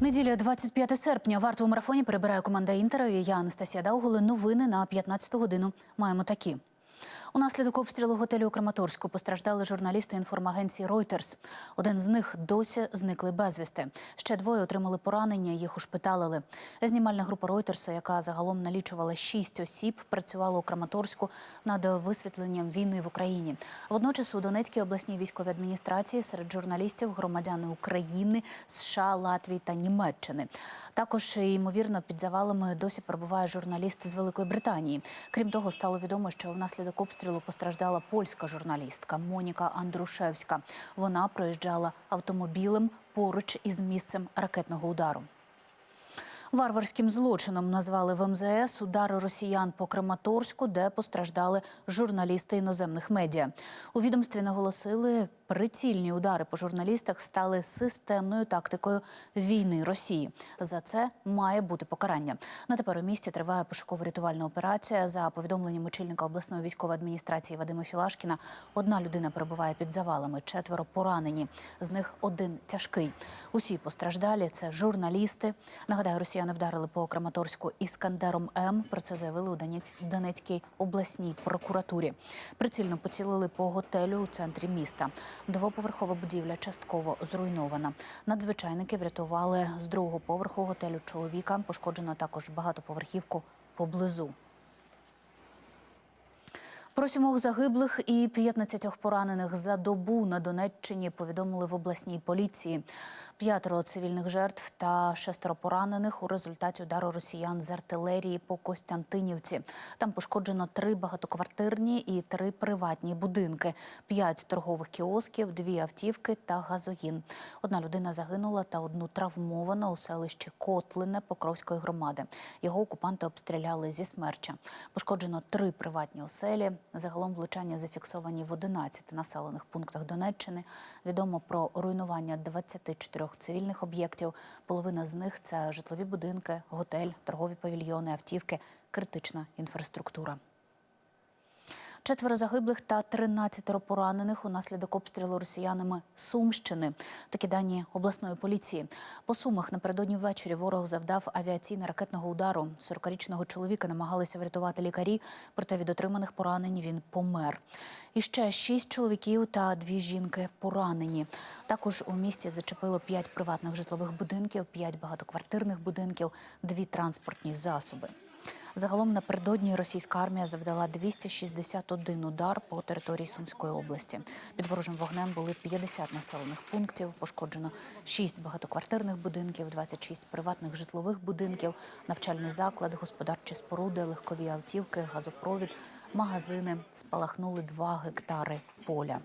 Неділя 25 серпня. Варту у марафоні перебирає команда Інтера. Я Анастасія Дауголи. Новини на 15 годину маємо такі. Унаслідок обстрілу готелю у Краматорську постраждали журналісти інформагенції Reuters. Один з них досі зникли безвісти. Ще двоє отримали поранення, їх ушпиталили. Знімальна група Reuters, яка загалом налічувала шість осіб, працювала у Краматорську над висвітленням війни в Україні. Водночас у Донецькій обласній військовій адміністрації серед журналістів громадяни України, США, Латвії та Німеччини. Також ймовірно під завалами досі перебуває журналіст з Великої Британії. Крім того, стало відомо, що внаслідок обстрілу постраждала польська журналістка Моніка Андрушевська. Вона проїжджала автомобілем поруч із місцем ракетного удару. Варварським злочином назвали в МЗС удари росіян по Краматорську, де постраждали журналісти іноземних медіа. У відомстві наголосили, прицільні удари по журналістах стали системною тактикою війни Росії. За це має бути покарання. На тепер у місті триває пошуково-рятувальна операція. За повідомленням очільника обласної військової адміністрації Вадима Філашкіна, одна людина перебуває під завалами, четверо поранені. З них один тяжкий. Усі постраждалі це журналісти. Нагадаю, росіяни вдарили по Краматорську іскандером М. Про це заявили у Донець- Донецькій обласній прокуратурі. Прицільно поцілили по готелю у центрі міста. Двоповерхова будівля частково зруйнована. Надзвичайники врятували з другого поверху готелю чоловіка. Пошкоджено також багатоповерхівку поблизу. Про сімох загиблих і 15 поранених за добу на Донеччині повідомили в обласній поліції. П'ятеро цивільних жертв та шестеро поранених у результаті удару росіян з артилерії по Костянтинівці. Там пошкоджено три багатоквартирні і три приватні будинки, п'ять торгових кіосків, дві автівки та газогін. Одна людина загинула та одну травмовано у селищі Котлине Покровської громади. Його окупанти обстріляли зі смерча. Пошкоджено три приватні оселі. Загалом влучання зафіксовані в 11 населених пунктах Донеччини. Відомо про руйнування 24 цивільних об'єктів. Половина з них це житлові будинки, готель, торгові павільйони, автівки, критична інфраструктура. Четверо загиблих та 13 поранених унаслідок обстрілу росіянами Сумщини. Такі дані обласної поліції. По сумах напередодні ввечері ворог завдав авіаційно-ракетного удару. 40-річного чоловіка намагалися врятувати лікарі, проте від отриманих поранень він помер. І ще шість чоловіків та дві жінки поранені. Також у місті зачепило п'ять приватних житлових будинків, п'ять багатоквартирних будинків, дві транспортні засоби. Загалом напередодні російська армія завдала 261 удар по території Сумської області. Під ворожим вогнем були 50 населених пунктів. Пошкоджено 6 багатоквартирних будинків, 26 приватних житлових будинків, навчальний заклад, господарчі споруди, легкові автівки, газопровід, магазини. Спалахнули 2 гектари поля.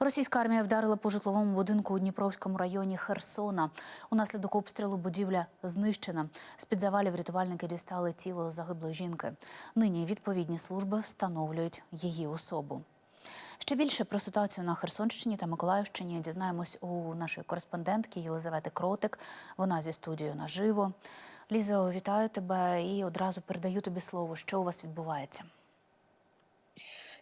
Російська армія вдарила по житловому будинку у Дніпровському районі Херсона. Унаслідок обстрілу будівля знищена. З під завалів рятувальники дістали тіло загиблої жінки. Нині відповідні служби встановлюють її особу. Ще більше про ситуацію на Херсонщині та Миколаївщині дізнаємось у нашої кореспондентки Єлизавети Кротик. Вона зі студією наживо. Лізо, вітаю тебе і одразу передаю тобі слово. Що у вас відбувається?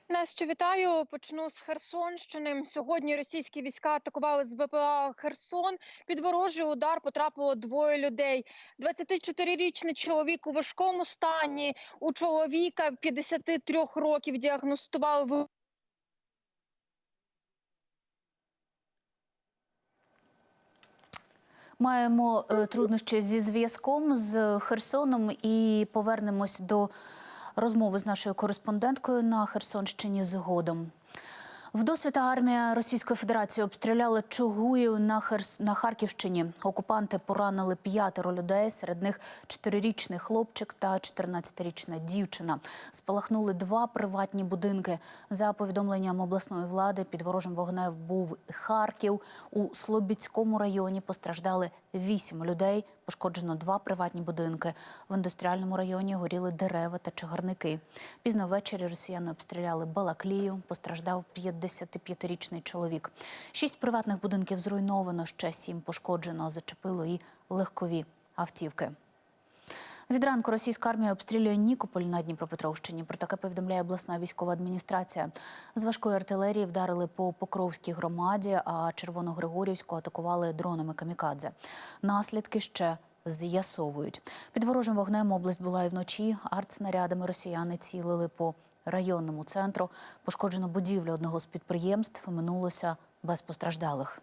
Настю, вітаю. Почну з Херсонщини. Сьогодні російські війська атакували з БПЛА Херсон. Під ворожий удар потрапило двоє людей. 24-річний чоловік у важкому стані. У чоловіка 53 років діагностували Маємо е, труднощі зі зв'язком з Херсоном і повернемось до розмови з нашою кореспонденткою на Херсонщині згодом. Вдосвіта армія Російської Федерації обстріляла Чугуїв на, Херс... на Харківщині. Окупанти поранили п'ятеро людей, серед них чотирирічний хлопчик та 14-річна дівчина. Спалахнули два приватні будинки. За повідомленням обласної влади, під ворожим вогнем був Харків. У Слобідському районі постраждали вісім людей. Пошкоджено два приватні будинки. В індустріальному районі горіли дерева та чагарники. Пізно ввечері росіяни обстріляли Балаклію. Постраждав 55-річний чоловік. Шість приватних будинків зруйновано, ще сім пошкоджено. Зачепило і легкові автівки. Від ранку російська армія обстрілює Нікополь на Дніпропетровщині. Про таке повідомляє обласна військова адміністрація. З важкої артилерії вдарили по Покровській громаді, а Червоногригорівську атакували дронами камікадзе. Наслідки ще з'ясовують. Під ворожим вогнем область була і вночі. Артснарядами росіяни цілили по районному центру. Пошкоджено будівлю одного з підприємств. Минулося без постраждалих.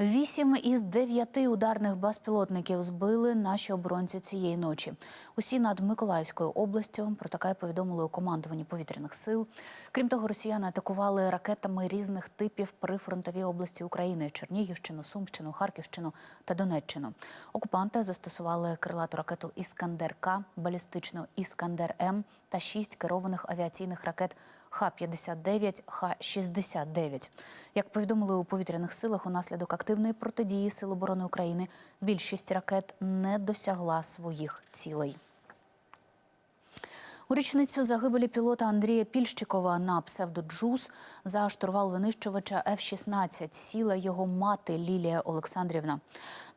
Вісім із дев'яти ударних безпілотників збили наші оборонці цієї ночі. Усі над Миколаївською областю. Про таке повідомили у командуванні повітряних сил. Крім того, росіяни атакували ракетами різних типів при фронтовій області України: Чернігівщину, Сумщину, Харківщину та Донеччину. Окупанти застосували крилату ракету Іскандер К, балістичну Іскандер М та шість керованих авіаційних ракет Х-59, Х-69. Як повідомили у повітряних силах, унаслідок активної протидії Сил оборони України більшість ракет не досягла своїх цілей. У річницю загибелі пілота Андрія Пільщикова на псевдоджус за штурвал винищувача F-16 сіла його мати Лілія Олександрівна.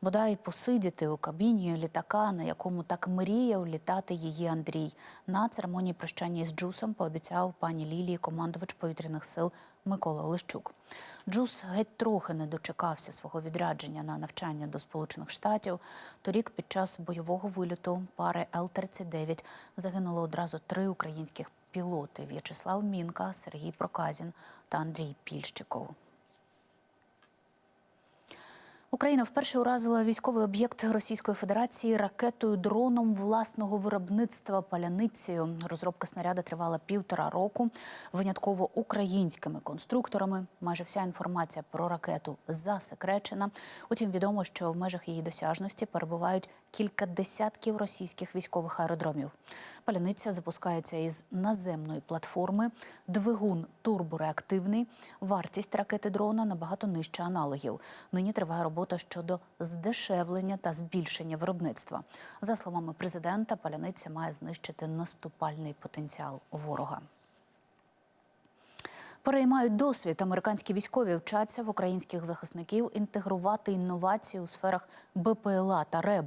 Бодай посидіти у кабіні літака, на якому так мріяв літати її Андрій. На церемонії прощання з Джусом пообіцяв пані Лілії командувач повітряних сил Микола Олещук. Джус геть трохи не дочекався свого відрядження на навчання до Сполучених Штатів. Торік під час бойового вильоту пари Л-39 загинуло одразу три українських пілоти: В'ячеслав Мінка, Сергій Проказін та Андрій Пільщиков. Україна вперше уразила військовий об'єкт Російської Федерації ракетою дроном власного виробництва паляницею. Розробка снаряда тривала півтора року. Винятково українськими конструкторами. Майже вся інформація про ракету засекречена. Утім, відомо, що в межах її досяжності перебувають кілька десятків російських військових аеродромів. Паляниця запускається із наземної платформи. Двигун турбореактивний. Вартість ракети дрона набагато нижча аналогів. Нині триває робота щодо здешевлення та збільшення виробництва. За словами президента, паляниця має знищити наступальний потенціал ворога. Переймають досвід. Американські військові вчаться в українських захисників інтегрувати інновації у сферах БПЛА та РЕБ.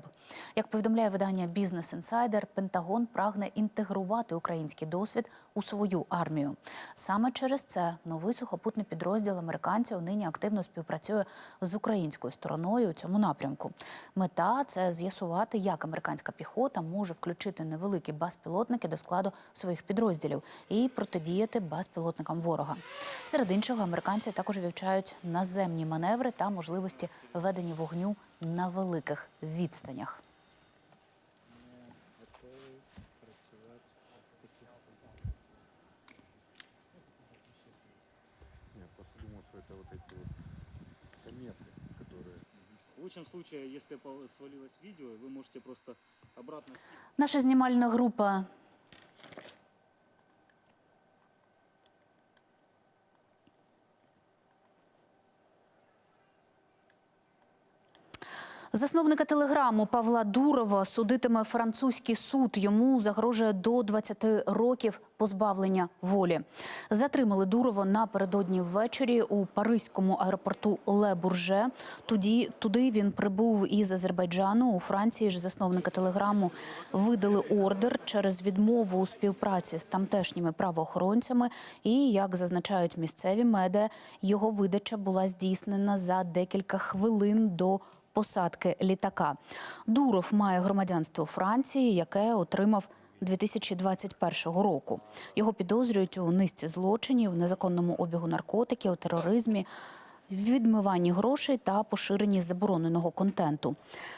Як повідомляє видання Бізнес Інсайдер, Пентагон прагне інтегрувати український досвід у свою армію. Саме через це новий сухопутний підрозділ американців нині активно співпрацює з українською стороною у цьому напрямку. Мета це з'ясувати, як американська піхота може включити невеликі безпілотники до складу своїх підрозділів і протидіяти безпілотникам ворога. Серед іншого, американці також вивчають наземні маневри та можливості ведення вогню на великих відстанях. Я просто думал, что это вот эти вот кометы, которые... В лучшем случае, если по- свалилось видео, вы можете просто обратно скинуть. Наша знімальна група Засновника телеграму Павла Дурова судитиме французький суд. Йому загрожує до 20 років позбавлення волі. Затримали Дурова напередодні ввечері у паризькому аеропорту Ле Бурже. Туди, туди він прибув із Азербайджану. У Франції ж засновника телеграму видали ордер через відмову у співпраці з тамтешніми правоохоронцями. І як зазначають місцеві медіа, його видача була здійснена за декілька хвилин до посадки літака. Дуров має громадянство Франції, яке отримав 2021 року. Його підозрюють у низці злочинів, незаконному обігу наркотиків, тероризмі, відмиванні грошей та поширенні забороненого контенту.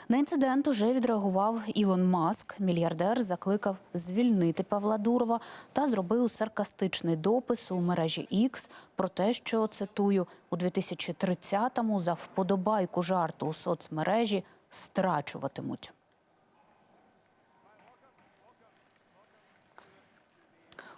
На інцидент уже відреагував Ілон Маск. Мільярдер закликав звільнити Павла Дурова та зробив саркастичний допис у мережі X про те, що цитую у 2030-му за вподобайку жарту у соцмережі страчуватимуть.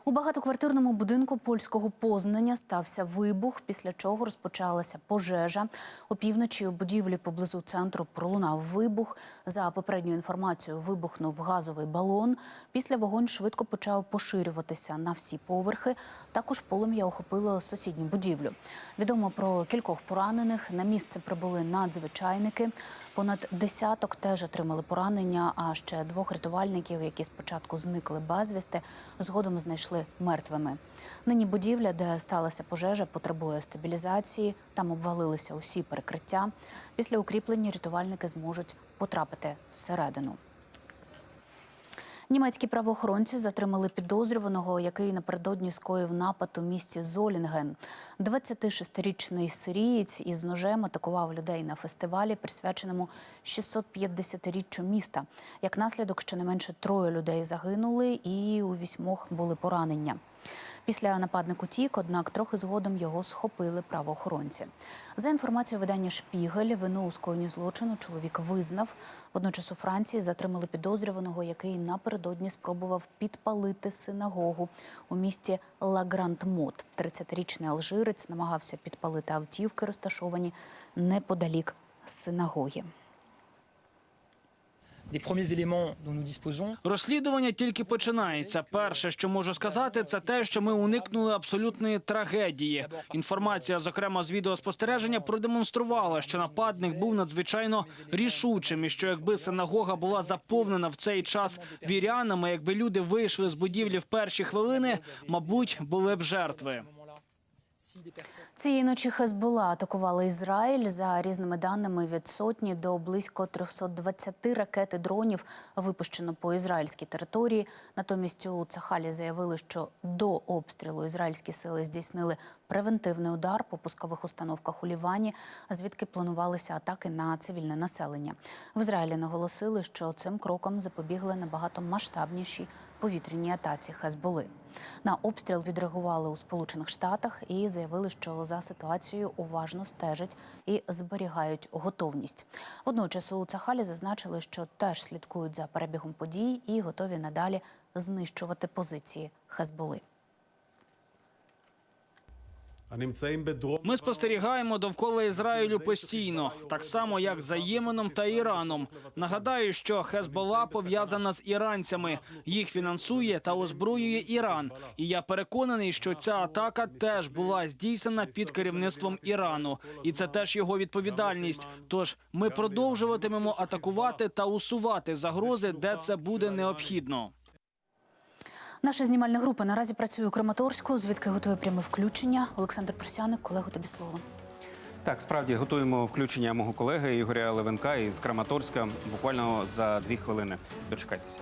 У багатоквартирному будинку польського Познання стався вибух, після чого розпочалася пожежа. Опівночі у будівлі поблизу центру пролунав вибух. За попередньою інформацією, вибухнув газовий балон. Після вогонь швидко почав поширюватися на всі поверхи. Також полум'я охопило сусідню будівлю. Відомо про кількох поранених. На місце прибули надзвичайники. Понад десяток теж отримали поранення. А ще двох рятувальників, які спочатку зникли безвісти, згодом знайшли мертвими. Нині будівля, де сталася пожежа, потребує стабілізації. Там обвалилися усі перекриття. Після укріплення рятувальники зможуть потрапити всередину. Німецькі правоохоронці затримали підозрюваного, який напередодні скоїв напад у місті Золінген. 26-річний сирієць із ножем атакував людей на фестивалі, присвяченому 650-річчю міста. Як наслідок, щонайменше троє людей загинули, і у вісьмох були поранення. Після нападник утік, однак трохи згодом його схопили правоохоронці. За інформацією видання Шпігель, вину у скоєнні злочину чоловік визнав. Водночас у Франції затримали підозрюваного, який напередодні спробував підпалити синагогу у місті Лагранд-Мот. 30-річний алжирець намагався підпалити автівки, розташовані неподалік синагоги. Розслідування тільки починається. Перше, що можу сказати, це те, що ми уникнули абсолютної трагедії. Інформація, зокрема з відеоспостереження, продемонструвала, що нападник був надзвичайно рішучим, і що якби синагога була заповнена в цей час вірянами, якби люди вийшли з будівлі в перші хвилини, мабуть, були б жертви. Цієї ночі Хезбола атакувала Ізраїль. За різними даними від сотні до близько 320 ракет і дронів випущено по ізраїльській території. Натомість у Цахалі заявили, що до обстрілу ізраїльські сили здійснили превентивний удар по пускових установках у Лівані, звідки планувалися атаки на цивільне населення. В Ізраїлі наголосили, що цим кроком запобігли набагато масштабніші повітряній атаці Хезболи. На обстріл відреагували у Сполучених Штатах і заявили, що за ситуацією уважно стежать і зберігають готовність. Водночас у Цахалі зазначили, що теж слідкують за перебігом подій і готові надалі знищувати позиції Хезболи. Ми спостерігаємо довкола Ізраїлю постійно, так само як за Єменом та Іраном. Нагадаю, що Хезбола пов'язана з іранцями, їх фінансує та озброює Іран. І я переконаний, що ця атака теж була здійснена під керівництвом Ірану, і це теж його відповідальність. Тож ми продовжуватимемо атакувати та усувати загрози, де це буде необхідно. Наша знімальна група наразі працює у Краматорську, звідки готує пряме включення. Олександр Просяник, колего, тобі слово. Так, справді готуємо включення мого колеги Ігоря Левенка із Краматорська буквально за дві хвилини. Дочекайтеся.